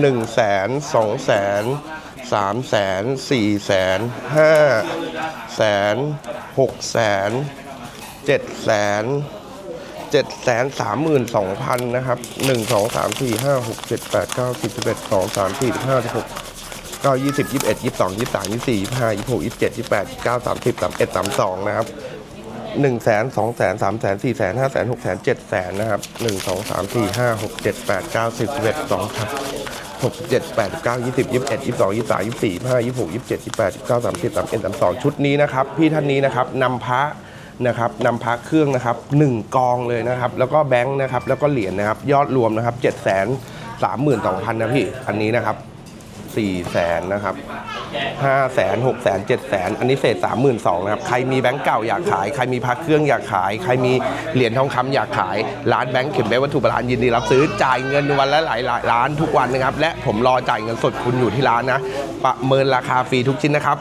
หนึ่งแสนสองแสนสามแสนสี่แสนห้าแสนหกแสนเจ็ดแสนเจ็ดแสนสามหมื่นสองพันนะครับหนึ่งสองสามสี่ห้าหกเจ็ดแปดเก้าสิบสิบเอ็ดสองสามสี่ห้าสิบหกเก้ายี่สิบยี่สิบเอ็ดยี่สิบสองยี่สิบสามยี่สิบสี่ยี่สิบห้ายี่สิบหกยี่สิบเจ็ดยี่สิบแปดยี่สิบเก้าสามสิบสามเอ็ดสามสองนะครับ หนึ่งแสนสองแสนสามแสนสี่แสนห้าแสนหกแสนเจ็ดแสนนะครับหนึ่งสองสามสี่ห้าหกเจ็ดแปดเก้าสิบสิบเอ็ดสองครับหกเจ็ดแปดเก้ายี่สิบยี่สิบเอ็ดยี่สิบสองยี่สิบสามยี่สิบสี่ยี่ห้ายี่สิบหกยี่สิบเจ็ดยี่สิบแปดยี่สิบเก้าสามสิบสามเอ็ดสามสองชุดนี้นะครับ พี่ท่านนี้นะครับนำพระนะครับนำพระเครื่องนะครับหนึ่งกองเลยนะครับ แล้วก็แบงค์นะครับ แล้วก็เหรียญนะครับ ยอดรวมนะครับเจ็ดแสนสามหมื่นสองพันนะพี่ อันนี้นะครับ สี่แสนนะครับห้าแสนหกแสนเจ็ดแสนอันนี้เศษสามหมื่นสองนะครับ ใครมีแบงก์เก่าอยากขาย ใครมีพักเครื่องอยากขาย ใครมีเหรียญทองคำอยากขาย ร้านแบงก์เข็มแบงวัตถุโบราณยินดีรับซื้อ จ่ายเงินวันละหลายหลายล้านทุกวันนะครับ และผมรอจ่ายเงินสดคุณอยู่ที่ร้านนะ ประเมินราคาฟรีทุกชิ้นนะครับ